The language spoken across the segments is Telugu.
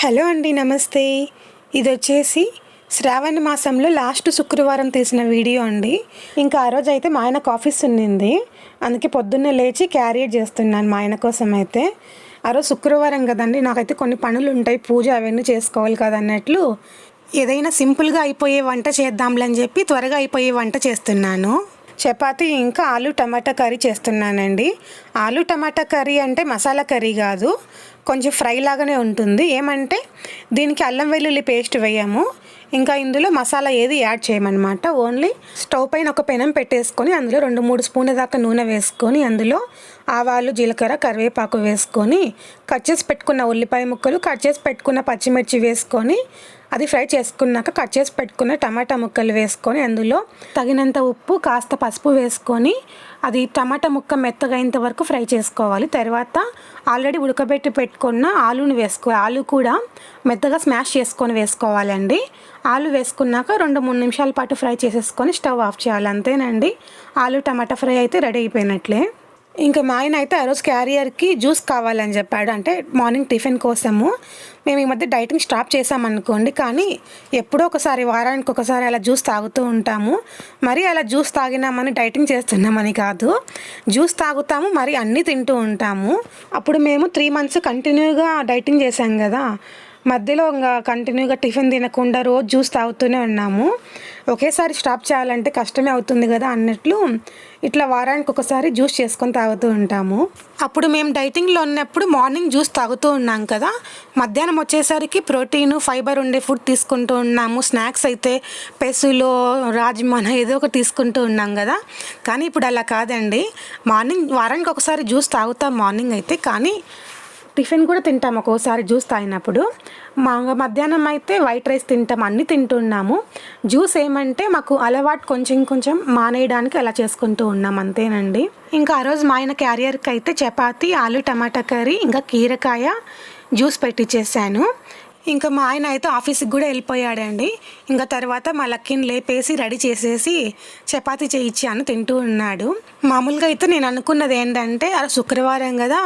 హలో అండి నమస్తే. ఇది వచ్చేసి శ్రావణ మాసంలో లాస్ట్ శుక్రవారం తీసిన వీడియో అండి. ఇంకా ఆ రోజు అయితే మా ఆయనకు ఆఫీస్ ఉన్నింది అందుకే పొద్దున్నే లేచి క్యారియర్ చేస్తున్నాను మా ఆయన కోసం అయితే ఆ రోజు శుక్రవారం కదండి నాకైతే కొన్ని పనులు ఉంటాయి పూజ అవన్నీ చేసుకోవాలి కదా అన్నట్లు ఏదైనా సింపుల్గా అయిపోయే వంట చేద్దాంలే అని చెప్పి త్వరగా అయిపోయే వంట చేస్తున్నాను. చపాతీ ఇంకా ఆలు టమాటా కర్రీ చేస్తున్నానండి. ఆలు టమాటా కర్రీ అంటే మసాలా కర్రీ కాదు. కొంచెం ఫ్రై లాగానే ఉంటుంది. ఏమంటే దీనికి అల్లం వెల్లుల్లి పేస్ట్ వేయము. ఇంకా ఇందులో మసాలా ఏది యాడ్ చేయమన్నమాట. ఓన్లీ స్టవ్ పైన ఒక పెనం పెట్టేసుకొని అందులో రెండు మూడు స్పూన్ల దాకా నూనె వేసుకొని అందులో ఆవాలు జీలకర్ర కరివేపాకు వేసుకొని కట్ చేసి పెట్టుకున్న ఉల్లిపాయ ముక్కలు కట్ చేసి పెట్టుకున్న పచ్చిమిర్చి వేసుకొని అది ఫ్రై చేసుకున్నాక కట్ చేసి పెట్టుకున్న టమాటా ముక్కలు వేసుకొని అందులో తగినంత ఉప్పు కాస్త పసుపు వేసుకొని అది టమాటా ముక్క మెత్తగైనంత వరకు ఫ్రై చేసుకోవాలి. తర్వాత ఆల్రెడీ ఉడకబెట్టి పెట్టుకున్న ఆలుని వేసుకో ఆలు కూడా మెత్తగా స్మాష్ చేసుకొని వేసుకోవాలండి. ఆలు వేసుకున్నాక రెండు మూడు నిమిషాల పాటు ఫ్రై చేసేసుకొని స్టవ్ ఆఫ్ చేయాలి. అంతేనండి. ఆలు టమాటా ఫ్రై అయితే రెడీ అయిపోయినట్లే. ఇంకా మా ఆయన అయితే ఆ రోజు క్యారియర్కి జ్యూస్ కావాలని చెప్పాడు. అంటే మార్నింగ్ టిఫిన్ కోసము. మేము ఈ మధ్య డైటింగ్ స్టాప్ చేసామనుకోండి కానీ ఎప్పుడో ఒకసారి వారానికి ఒకసారి అలా జ్యూస్ తాగుతూ ఉంటాము. మరి అలా జ్యూస్ తాగినామని డైటింగ్ చేస్తున్నామని కాదు. జ్యూస్ తాగుతాము మరి అన్నీ తింటూ ఉంటాము. అప్పుడు మేము త్రీ మంత్స్ కంటిన్యూగా డైటింగ్ చేసాం కదా. మధ్యలో ఇంకా కంటిన్యూగా టిఫిన్ తినకుండా రోజు జ్యూస్ తాగుతూనే ఉన్నాము. ఒకేసారి స్టాప్ చేయాలంటే కష్టమే అవుతుంది కదా అన్నట్లు ఇట్లా వారానికి ఒకసారి జ్యూస్ చేసుకొని తాగుతూ ఉంటాము. అప్పుడు మేము డైటింగ్లో ఉన్నప్పుడు మార్నింగ్ జ్యూస్ తాగుతూ ఉన్నాం కదా. మధ్యాహ్నం వచ్చేసరికి ప్రోటీన్ ఫైబర్ ఉండే ఫుడ్ తీసుకుంటూ ఉన్నాము. స్నాక్స్ అయితే పెసులో రాజ్మాన ఏదో ఒకటి తీసుకుంటూ ఉన్నాం కదా. కానీ ఇప్పుడు అలా కాదండి. మార్నింగ్ వారానికి ఒకసారి జ్యూస్ తాగుతాం మార్నింగ్ అయితే. కానీ టిఫిన్ కూడా తింటాం. ఒక్కోసారి జ్యూస్ తాగినప్పుడు మా మధ్యాహ్నం అయితే వైట్ రైస్ తింటాం. అన్నీ తింటున్నాము. జ్యూస్ ఏమంటే మాకు అలవాటు కొంచెం కొంచెం మానేయడానికి అలా చేసుకుంటూ ఉన్నాం. అంతేనండి. ఇంకా ఆ రోజు మా ఆయన క్యారియర్కి అయితే చపాతి ఆలు టమాటా కర్రీ ఇంకా కీరకాయ జ్యూస్ పెట్టించేసాను ఇంకా మా ఆయన అయితే ఆఫీస్కి కూడా వెళ్ళిపోయాడండి. ఇంకా తర్వాత మా లక్కీని లేపేసి రెడీ చేసేసి చపాతీ చేయించాను తింటూ ఉన్నాడు. మామూలుగా అయితే నేను అనుకున్నది ఏంటంటే ఆ శుక్రవారం కదా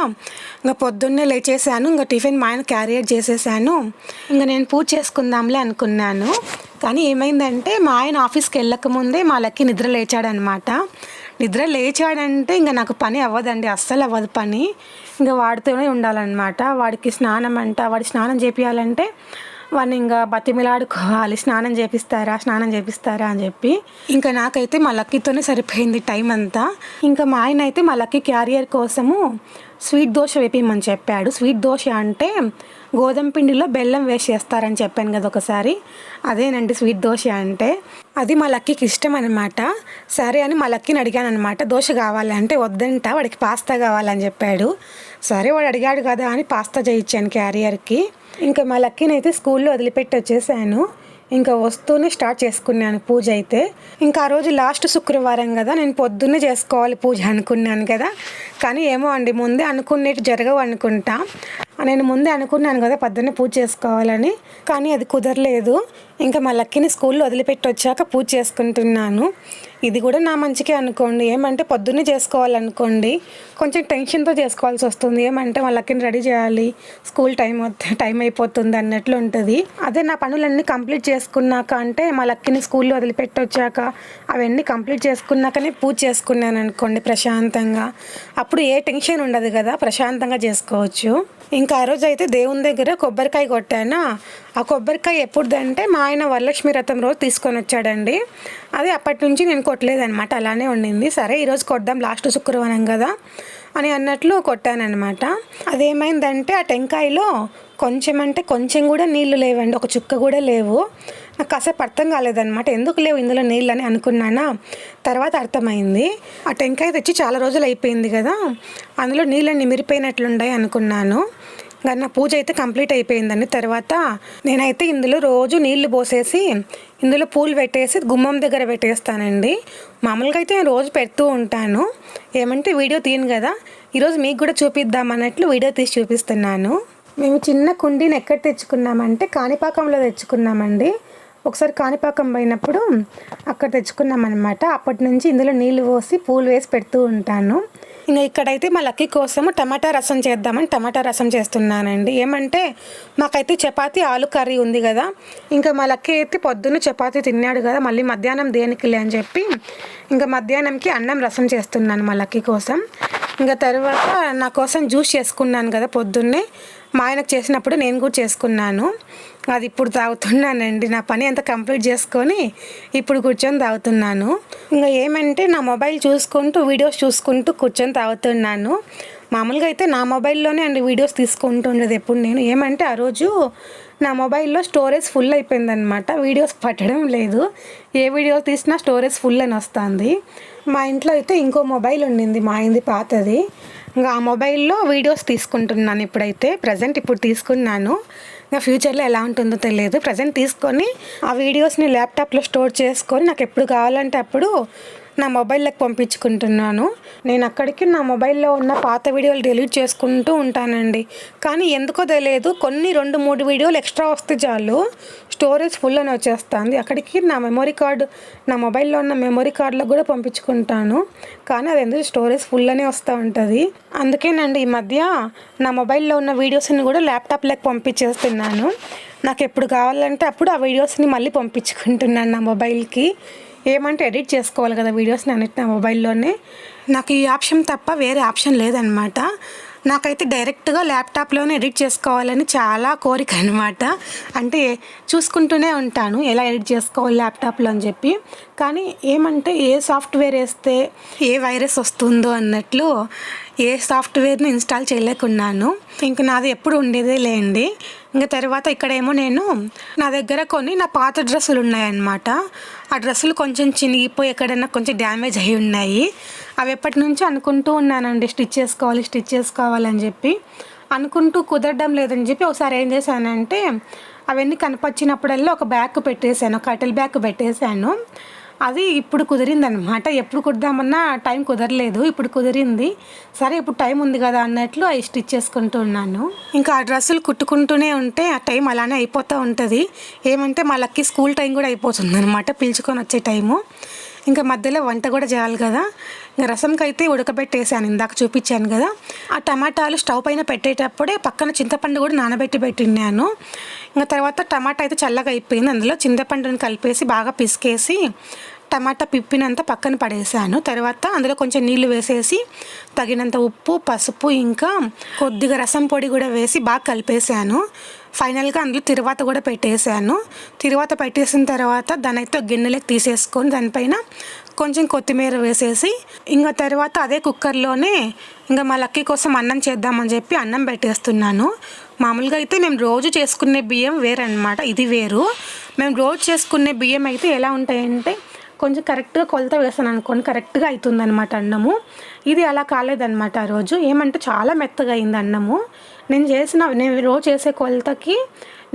ఇంకా పొద్దున్నే లేచేసాను ఇంకా టిఫిన్ మా ఆయన క్యారియర్ చేసేసాను ఇంకా నేను పూజ చేసుకుందాంలే అనుకున్నాను. కానీ ఏమైందంటే మా ఆయన ఆఫీస్కి వెళ్ళకముందే మా లక్కీ నిద్ర లేచాడనమాట. నిద్ర లేచాడంటే ఇంకా నాకు పని అవ్వదండి అస్సలు అవ్వదు పని. ఇంకా వాడితోనే ఉండాలన్నమాట. వాడికి స్నానం అంట వాడి స్నానం చేపియాలంటే వాడిని ఇంకా బతిమిలాడుకోవాలి. స్నానం చేపిస్తారా స్నానం చేపిస్తారా అని చెప్పి. ఇంకా నాకైతే మా లక్కీతోనే సరిపోయింది టైం అంతా. ఇంకా మా ఆయన అయితే మా లక్కీ క్యారియర్ కోసము స్వీట్ దోశ వేపించమని చెప్పాడు. స్వీట్ దోశ అంటే గోధుమ పిండిలో బెల్లం వేసి చేస్తారని చెప్పాను కదా ఒకసారి. అదేనండి స్వీట్ దోశ అంటే. అది మా లక్కీకి ఇష్టం అనమాట సరే అని మా లక్కీని అడిగాను అనమాట దోశ కావాలంటే వద్దంట వాడికి పాస్తా కావాలని చెప్పాడు. సరే వాడు అడిగాడు కదా అని పాస్తా చేయించాను క్యారియర్కి. ఇంకా మా లక్కీని అయితే స్కూల్లో వదిలిపెట్టి వచ్చేసాను ఇంకా వస్తూనే స్టార్ట్ చేసుకున్నాను పూజ అయితే. ఇంకా ఆ రోజు లాస్ట్ శుక్రవారం కదా నేను పొద్దున్నే చేసుకోవాలి పూజ అనుకున్నాను కదా. కానీ ఏమో అండి ముందే అనుకునేటి జరగవు అనుకుంటా. నేను ముందే అనుకున్నాను కదా పొద్దున్నే పూజ చేసుకోవాలని కానీ అది కుదరలేదు. ఇంకా మా లక్కీని స్కూల్లో వదిలిపెట్టి వచ్చాక పూజ చేసుకుంటున్నాను. ఇది కూడా నా మంచికే అనుకోండి. ఏమంటే పొద్దున్నే చేసుకోవాలనుకోండి. కొంచెం టెన్షన్తో చేసుకోవాల్సి వస్తుంది. ఏమంటే వాళ్ళకిని రెడీ చేయాలి. స్కూల్ టైం టైం అయిపోతుంది అన్నట్లు ఉంటుంది. అదే నా పనులన్నీ కంప్లీట్ చేసుకున్నాక అంటే మా లక్కిని స్కూల్లో వదిలిపెట్టొచ్చాక అవన్నీ కంప్లీట్ చేసుకున్నాకనే పూజ చేసుకున్నాను అనుకోండి ప్రశాంతంగా. అప్పుడు ఏ టెన్షన్ ఉండదు కదా ప్రశాంతంగా చేసుకోవచ్చు. ఇంకా ఆ రోజు అయితే దేవుని దగ్గర కొబ్బరికాయ కొట్టానా? ఆ కొబ్బరికాయ ఎప్పుడుదంటే మా ఆయన వరలక్ష్మి రథం రోజు తీసుకొని వచ్చాడండి. అది అప్పటి నుంచి నేను కొట్టలేదనమాట అలానే ఉండింది. సరే ఈరోజు కొద్దాం లాస్ట్ శుక్రవారం కదా అని అన్నట్లు కొట్టానమాట అదేమైందంటే ఆ టెంకాయలో కొంచెం అంటే కొంచెం కూడా నీళ్ళు లేవండి ఒక చుక్క కూడా లేవు. నాకు కాసేపు అర్థం కాలేదనమాట ఎందుకు లేవు ఇందులో నీళ్ళు అని అనుకున్నానా? తర్వాత అర్థమైంది. ఆ టెంకాయ తెచ్చి చాలా రోజులు అయిపోయింది కదా అందులో నీళ్ళని నిమిరిపోయినట్లుండాయి అనుకున్నాను. ఇంకా నా పూజ అయితే కంప్లీట్ అయిపోయిందండి. తర్వాత నేనైతే ఇందులో రోజు నీళ్ళు పోసేసి ఇందులో పూలు పెట్టేసి గుమ్మం దగ్గర పెట్టేస్తానండి. మామూలుగా అయితే నేను రోజు పెడుతూ ఉంటాను. ఏమంటే వీడియో తీయను కదా ఈరోజు మీకు కూడా చూపిద్దాం అన్నట్లు వీడియో తీసి చూపిస్తున్నాను. మేము చిన్న కుండీని ఎక్కడ తెచ్చుకున్నామంటే కాణిపాకంలో తెచ్చుకున్నామండి. ఒకసారి కాణిపాకం పోయినప్పుడు అక్కడ తెచ్చుకున్నామన్నమాట. అప్పటి నుంచి ఇందులో నీళ్ళు పోసి పూలు వేసి పెడుతూ ఉంటాను. ఇంకా ఇక్కడైతే మా లక్కీ కోసం టమాటా రసం చేద్దామని టమాటా రసం చేస్తున్నానండి. ఏమంటే మాకైతే చపాతి ఆలు కర్రీ ఉంది కదా. ఇంకా మా లక్కీ అయితే పొద్దున్న చపాతి తిన్నాడు కదా. మళ్ళీ మధ్యాహ్నం దేనికిలే అని చెప్పి ఇంకా మధ్యాహ్నంకి అన్నం రసం చేస్తున్నాను మా లక్కీ కోసం. ఇంకా తర్వాత నా కోసం జ్యూస్ చేసుకున్నాను కదా పొద్దున్నే. మా ఆయనకు చేసినప్పుడు నేను కూడా చేసుకున్నాను. అది ఇప్పుడు తాగుతున్నానండి. నా పని అంతా కంప్లీట్ చేసుకొని ఇప్పుడు కూర్చొని తాగుతున్నాను. ఇంకా ఏమంటే నా మొబైల్ చూసుకుంటూ వీడియోస్ చూసుకుంటూ కూర్చొని తాగుతున్నాను. మామూలుగా అయితే నా మొబైల్లోనే అండి వీడియోస్ తీసుకుంటుండేది ఎప్పుడు నేను. ఏమంటే ఆ రోజు నా మొబైల్లో స్టోరేజ్ ఫుల్ అయిపోయిందనమాట వీడియోస్ పట్టడం లేదు. ఏ వీడియో తీసినా స్టోరేజ్ ఫుల్ అని వస్తుంది. మా ఇంట్లో అయితే ఇంకో మొబైల్ ఉండింది మా ఇంది పాతది. ఇంకా ఆ మొబైల్లో వీడియోస్ తీసుకుంటున్నాను ఇప్పుడైతే ప్రజెంట్ ఇప్పుడు తీసుకున్నాను. ఇంకా ఫ్యూచర్లో ఎలా ఉంటుందో తెలియదు. ప్రజెంట్ తీసుకొని ఆ వీడియోస్ని ల్యాప్టాప్లో స్టోర్ చేసుకొని నాకు ఎప్పుడు కావాలంటే అప్పుడు నా మొబైల్లోకి పంపించుకుంటున్నాను. నేను అక్కడికి నా మొబైల్లో ఉన్న పాత వీడియోలు డిలీట్ చేసుకుంటూ ఉంటానండి. కానీ ఎందుకో తెలియదు కొన్ని రెండు మూడు వీడియోలు ఎక్స్ట్రా వస్తే చాలు. స్టోరేజ్ ఫుల్ అని వచ్చేస్తుంది. అక్కడికి నా మెమొరీ కార్డు నా మొబైల్లో ఉన్న మెమొరీ కార్డులో కూడా పంపించుకుంటాను. కానీ అది ఎందుకు స్టోరేజ్ ఫుల్ అనే వస్తూ ఉంటుంది. అందుకేనండి ఈ మధ్య నా మొబైల్లో ఉన్న వీడియోస్ని కూడా ల్యాప్టాప్లోకి పంపించేస్తున్నాను. నాకు ఎప్పుడు కావాలంటే అప్పుడు ఆ వీడియోస్ని మళ్ళీ పంపించుకుంటున్నాను నా మొబైల్కి. ఏమంటే ఎడిట్ చేసుకోవాలి కదా వీడియోస్ని అన్నిటి నా మొబైల్లోనే. నాకు ఈ ఆప్షన్ తప్ప వేరే ఆప్షన్ లేదనమాట. నాకైతే డైరెక్ట్గా ల్యాప్టాప్లోనే ఎడిట్ చేసుకోవాలని చాలా కోరిక అనమాట. అంటే చూసుకుంటూనే ఉంటాను ఎలా ఎడిట్ చేసుకోవాలి ల్యాప్టాప్లో అని చెప్పి. కానీ ఏమంటే ఏ సాఫ్ట్వేర్ వేస్తే ఏ వైరస్ వస్తుందో అన్నట్లు ఏ సాఫ్ట్వేర్ని ఇన్స్టాల్ చేయలేకున్నాను. ఇంక నాది ఎప్పుడు ఉండేదే లేండి. ఇంకా తర్వాత ఇక్కడేమో నేను నా దగ్గర కొన్ని నా పాత డ్రెస్సులు ఉన్నాయన్నమాట. ఆ డ్రెస్సులు కొంచెం చినిగిపోయి ఎక్కడైనా కొంచెం డ్యామేజ్ అయి ఉన్నాయి. అవి ఎప్పటి నుంచో అనుకుంటూ ఉన్నానండి స్టిచ్ చేసుకోవాలి స్టిచ్ చేసుకోవాలని చెప్పి. అనుకుంటూ కుదరడం లేదని చెప్పి ఒకసారి ఏం చేశానంటే అవన్నీ కనపచ్చినప్పుడల్లా ఒక బ్యాగ్ పెట్టేశాను కటిల్ బ్యాగ్ పెట్టేశాను. అది ఇప్పుడు కుదిరిందనమాట ఎప్పుడు కుడదామన్నా టైం కుదరలేదు ఇప్పుడు కుదిరింది. సరే ఇప్పుడు టైం ఉంది కదా అన్నట్లు అవి స్టిచ్ చేసుకుంటూ ఉన్నాను. ఇంకా ఆ డ్రెస్సులు కుట్టుకుంటూనే ఉంటే ఆ టైం అలానే అయిపోతూ ఉంటుంది. ఏమంటే మా లక్కీ స్కూల్ టైం కూడా అయిపోతుంది అనమాట పిలుచుకొని వచ్చే టైము. ఇంకా మధ్యలో వంట కూడా చేయాలి కదా. ఇంకా రసంకి అయితే ఉడకబెట్టేసాను ఇందాక చూపించాను కదా. ఆ టమాటాలు స్టవ్ పైన పెట్టేటప్పుడే పక్కన చింతపండు కూడా నానబెట్టి పెట్టినాను ఇంకా తర్వాత టమాటా అయితే చల్లగా అయిపోయింది అందులో చింతపండుని కలిపేసి బాగా పిసికేసి టమాటా పిప్పినంత పక్కన పడేసాను. తర్వాత అందులో కొంచెం నీళ్ళు వేసేసి తగినంత ఉప్పు పసుపు ఇంకా కొద్దిగా రసం పొడి కూడా వేసి బాగా కలిపేసాను. ఫైనల్గా అందులో తిరువాత కూడా పెట్టేశాను తిరువాత పెట్టేసిన తర్వాత దానైతే గిన్నెలకు గిన్నెలోకి తీసేసుకొని దానిపైన కొంచెం కొత్తిమీర వేసేసి ఇంకా తర్వాత అదే కుక్కర్లోనే ఇంకా మా లక్కీ కోసం అన్నం చేద్దామని చెప్పి అన్నం పెట్టేస్తున్నాను. మామూలుగా అయితే మేము రోజు చేసుకునే బియ్యం వేరనమాట ఇది వేరు. మేము రోజు చేసుకునే బియ్యం అయితే ఎలా ఉంటాయంటే కొంచెం కరెక్ట్గా కొలత వేసాను అనుకోండి కరెక్ట్గా అవుతుంది అనమాట అన్నము. ఇది అలా కాలేదన్నమాట ఆ రోజు. ఏమంటే చాలా మెత్తగా అయింది అన్నము. నేను చేసిన నేను రోజు చేసే కొలతకి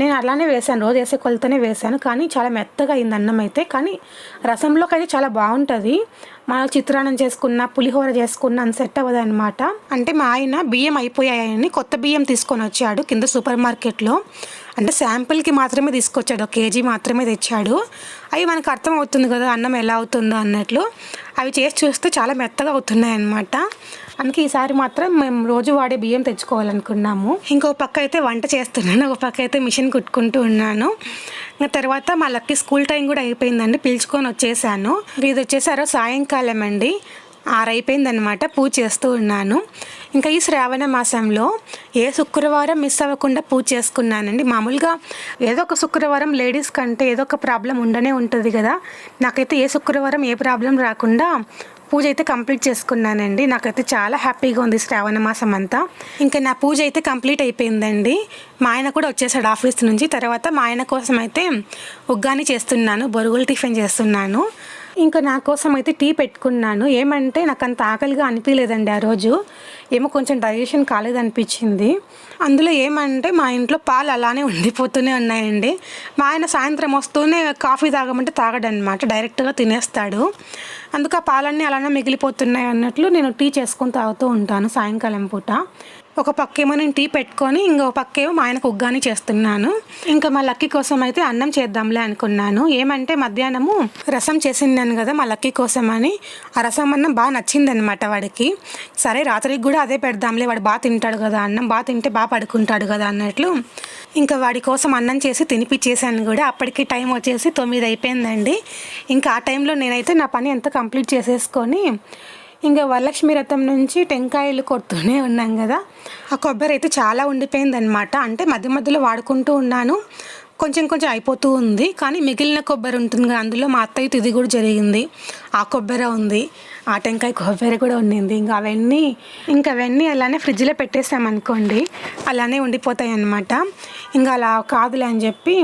నేను అలానే వేసాను రోజు వేసే కొలతనే వేసాను కానీ చాలా మెత్తగా అయింది అన్నం అయితే. కానీ రసంలోకి అయితే చాలా బాగుంటుంది. మన చిత్రాన్నం చేసుకున్న పులిహోర చేసుకున్న అని సెట్ అవ్వదు అనమాట అంటే మా ఆయన బియ్యం అయిపోయాయని కొత్త బియ్యం తీసుకొని వచ్చాడు కింద సూపర్ మార్కెట్లో. అంటే శాంపుల్కి మాత్రమే తీసుకొచ్చాడు. ఒక కేజీ మాత్రమే తెచ్చాడు. అవి మనకు అర్థం అవుతుంది కదా అన్నం ఎలా అవుతుందో అన్నట్లు. అవి చేసి చూస్తే చాలా మెత్తగా అవుతున్నాయి అన్నమాట అందుకే ఈసారి మాత్రం మేము రోజు వాడే బియ్యం తెచ్చుకోవాలనుకున్నాము. ఇంకో పక్క అయితే వంట చేస్తున్నాను. ఒక పక్క అయితే మిషన్ కుట్టుకుంటూ ఉన్నాను. ఇంకా తర్వాత మా లక్కీ స్కూల్ టైం కూడా అయిపోయిందండి. పిలుచుకొని వచ్చేసాను. ఇది వచ్చేసారో సాయంకాలం అండి ఆరైపోయిందనమాట పూజ చేస్తూ ఉన్నాను. ఇంకా ఈ శ్రావణ మాసంలో ఏ శుక్రవారం మిస్ అవ్వకుండా పూజ చేసుకున్నానండి. మామూలుగా ఏదో ఒక శుక్రవారం లేడీస్ కంటే ఏదో ఒక ప్రాబ్లం ఉండనే ఉంటుంది కదా. నాకైతే ఏ శుక్రవారం ఏ ప్రాబ్లం రాకుండా పూజ అయితే కంప్లీట్ చేసుకున్నానండి. నాకైతే చాలా హ్యాపీగా ఉంది శ్రావణ మాసం అంతా. ఇంకా నా పూజ అయితే కంప్లీట్ అయిపోయిందండి. మా ఆయన కూడా వచ్చేసాడు ఆఫీస్ నుంచి. తర్వాత మా ఆయన కోసం అయితే ఉగ్గాని చేస్తున్నాను. బొరుగులు టిఫిన్ చేస్తున్నాను. ఇంకా నా కోసం అయితే టీ పెట్టుకున్నాను. ఏమంటే నాకు అంత ఆకలిగా అనిపించలేదండి ఆ రోజు. ఏమో కొంచెం డైజెషన్ కాలేదనిపించింది. అందులో ఏమంటే మా ఇంట్లో పాలు అలానే ఉండిపోతూనే ఉన్నాయండి. మా ఆయన సాయంత్రం వస్తూనే కాఫీ తాగమంటే తాగడనమాట డైరెక్ట్గా తినేస్తాడు. అందుకు ఆ పాలన్నీ అలానే మిగిలిపోతున్నాయి అన్నట్లు నేను టీ చేసుకొని తాగుతూ ఉంటాను సాయంకాలం పూట. ఒక పక్కేమో నేను టీ పెట్టుకొని ఇంకో పక్కేమో మా ఆయనకు ఉగ్గాని చేస్తున్నాను. ఇంకా మా లక్కీ కోసం అయితే అన్నం చేద్దాంలే అనుకున్నాను. ఏమంటే మధ్యాహ్నము రసం చేసిందాను కదా మా లక్కీ కోసం అని ఆ రసం అన్నం బాగా నచ్చిందనమాట వాడికి. సరే రాత్రికి కూడా అదే పెడదాంలే వాడు బాగా తింటాడు కదా అన్నం బాగా తింటే బాగా పడుకుంటాడు కదా అన్నట్లు. ఇంకా వాడి కోసం అన్నం చేసి తినిపించేసాను కూడా. అప్పటికి టైం వచ్చేసి తొమ్మిది అయిపోయిందండి. ఇంకా ఆ టైంలో నేనైతే నా పని ఎంత కంప్లీట్ చేసేసుకొని ఇంకా వరలక్ష్మి రథం నుంచి టెంకాయలు కొడుతూనే ఉన్నాం కదా. ఆ కొబ్బరి అయితే చాలా ఉండిపోయిందనమాట అంటే మధ్య మధ్యలో వాడుకుంటూ ఉన్నాను. కొంచెం కొంచెం అయిపోతూ ఉంది. కానీ మిగిలిన కొబ్బరి ఉంటుంది కదా అందులో మా అత్తయ్య ఇది కూడా జరిగింది. ఆ కొబ్బరి ఉంది. ఆ టెంకాయ కొబ్బరి కూడా ఉండింది. ఇంకా అవన్నీ ఇంకా అవన్నీ అలానే ఫ్రిడ్జ్లో పెట్టేసామనుకోండి అలానే ఉండిపోతాయి అన్నమాట. ఇంకా అలా కాదులే అని చెప్పి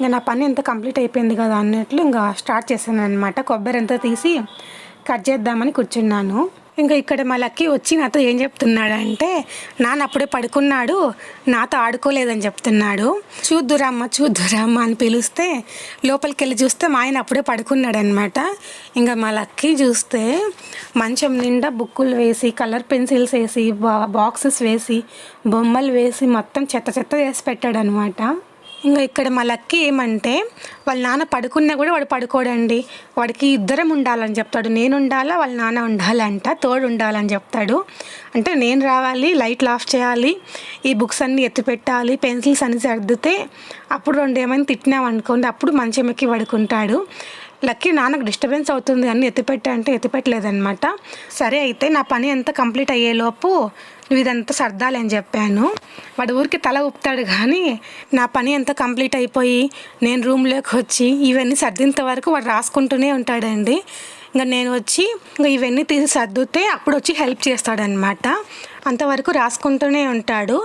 ఇంకా నా పని ఎంత కంప్లీట్ అయిపోయింది కదా అన్నట్లు ఇంకా స్టార్ట్ చేశాను అనమాట కొబ్బరి అంతా తీసి కట్ చేద్దామని కూర్చున్నాను. ఇంకా ఇక్కడ మా లక్కీ వచ్చి నాతో ఏం చెప్తున్నాడంటే నాన్న అప్పుడే పడుకున్నాడు నాతో ఆడుకోలేదని చెప్తున్నాడు. చూద్దురామ్మ చూద్దురామ్మ అని పిలిస్తే లోపలికి వెళ్ళి చూస్తే మా ఆయన అప్పుడే పడుకున్నాడు అనమాట ఇంకా మా లక్కీ చూస్తే మంచం నిండా బుక్కులు వేసి కలర్ పెన్సిల్స్ వేసి బాక్సెస్ వేసి బొమ్మలు వేసి మొత్తం చెత్త చెత్త వేసి పెట్టాడు అనమాట ఇంకా ఇక్కడ మా లక్కీ ఏమంటే వాళ్ళ నాన్న పడుకున్నా కూడా వాడు పడుకోడండి. వాడికి ఇద్దరం ఉండాలని చెప్తాడు. నేను ఉండాలా వాళ్ళ నాన్న ఉండాలంట తోడు ఉండాలని చెప్తాడు. అంటే నేను రావాలి లైట్లు ఆఫ్ చేయాలి ఈ బుక్స్ అన్నీ ఎత్తిపెట్టాలి పెన్సిల్స్ అన్ని సర్దితే అప్పుడు రెండు ఏమైనా తిట్టినాం అనుకోండి అప్పుడు మంచి ఎమ్మెక్కి పడుకుంటాడు. లక్కీ నాన్నకు డిస్టర్బెన్స్ అవుతుంది అని ఎత్తిపెట్టా అంటే ఎత్తిపెట్టలేదనమాట సరే అయితే నా పని ఎంత కంప్లీట్ అయ్యేలోపు నువ్వు ఇదంతా సర్దాలి అని చెప్పాను. వాడు ఊరికి తల ఊపుతాడు కానీ నా పని ఎంత కంప్లీట్ అయిపోయి నేను రూమ్లోకి వచ్చి ఇవన్నీ సర్దినంత వరకు వాడు రాసుకుంటూనే ఉంటాడండి. ఇంకా నేను వచ్చి ఇంకా ఇవన్నీ తీసి సర్దుతే అప్పుడు వచ్చి హెల్ప్ చేస్తాడనమాట అంతవరకు రాసుకుంటూనే ఉంటాడు.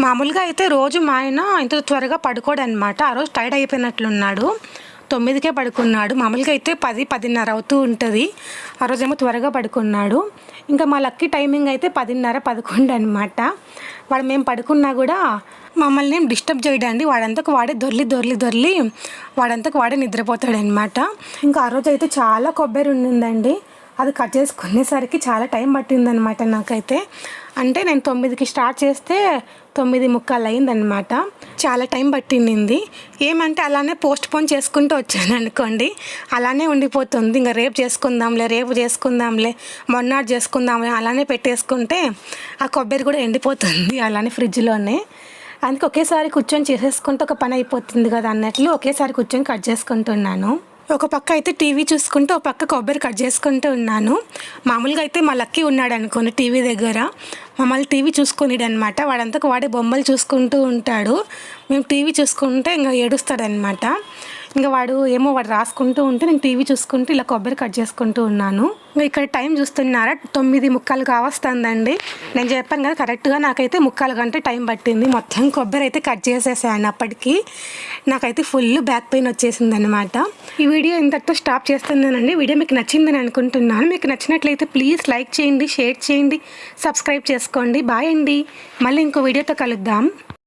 మామూలుగా అయితే రోజు మా ఆయన ఇంత త్వరగా పడుకోడనమాట ఆ రోజు టైర్డ్ అయిపోయినట్లున్నాడు. తొమ్మిదికే పడుకున్నాడు. మామూలుగా అయితే పది పదిన్నర అవుతూ ఉంటుంది. ఆ రోజేమో త్వరగా పడుకున్నాడు. ఇంకా మా లక్కీ టైమింగ్ అయితే పదిన్నర పదకొండు అనమాట వాడు మేము పడుకున్నా కూడా మమ్మల్ని ఏం డిస్టర్బ్ చేయడండి. వాడంతకు వాడే దొర్లి దొర్లి దొర్లి వాడంతకు వాడే నిద్రపోతాడనమాట ఇంకా ఆ రోజు అయితే చాలా కొబ్బరి ఉండిందండి అది కట్ చేసుకునేసరికి చాలా టైం పట్టిందనమాట నాకైతే. అంటే నేను తొమ్మిదికి స్టార్ట్ చేస్తే తొమ్మిది ముక్కలు అయిందనమాట చాలా టైం పట్టింది. ఏమంటే అలానే పోస్ట్ పోన్ చేసుకుంటూ వచ్చాను అనుకోండి అలానే ఉండిపోతుంది. ఇంకా రేపు చేసుకుందాంలే రేపు చేసుకుందాంలే మొన్నాడు చేసుకుందాంలే అలానే పెట్టేసుకుంటే ఆ కొబ్బరి కూడా ఎండిపోతుంది అలానే ఫ్రిడ్జ్లోనే. అందుకే ఒకేసారి కూర్చొని చేసేసుకుంటే ఒక పని అయిపోతుంది కదా అన్నట్లు ఒకేసారి కూర్చొని కట్ చేసుకుంటున్నాను. ఒక పక్క అయితే టీవీ చూసుకుంటూ ఒక పక్క కొబ్బరి కట్ చేసుకుంటూ ఉన్నాను. మామూలుగా అయితే మా లక్కీ ఉన్నాడు అనుకోని టీవీ దగ్గర. మమ్మల్ని టీవీ చూసుకునేడు అనమాట వాడంతకు వాడే బొమ్మలు చూసుకుంటూ ఉంటాడు. మేము టీవీ చూసుకుంటే ఇంకా ఏడుస్తాడనమాట. ఇంకా వాడు ఏమో వాడు రాసుకుంటూ ఉంటే నేను టీవీ చూసుకుంటూ ఇలా కొబ్బరి కట్ చేసుకుంటూ ఉన్నాను. ఇంకా ఇక్కడ టైం చూస్తున్నారా? తొమ్మిది ముక్కలు కావస్తుందండి. నేను చెప్పాను కదా కరెక్ట్గా నాకైతే ముక్కలు గంట టైం పట్టింది. మొత్తం కొబ్బరి అయితే కట్ చేసేసాను అప్పటికి. నాకైతే ఫుల్ బ్యాక్ పెయిన్ వచ్చేసింది అనమాట ఈ వీడియో ఇంతటితో స్టాప్ చేస్తున్నానండి. వీడియో మీకు నచ్చిందని అనుకుంటున్నాను. మీకు నచ్చినట్లయితే ప్లీజ్ లైక్ చేయండి షేర్ చేయండి సబ్స్క్రైబ్ చేసుకోండి. బాయ్ అండి. మళ్ళీ ఇంకో వీడియోతో కలుద్దాం.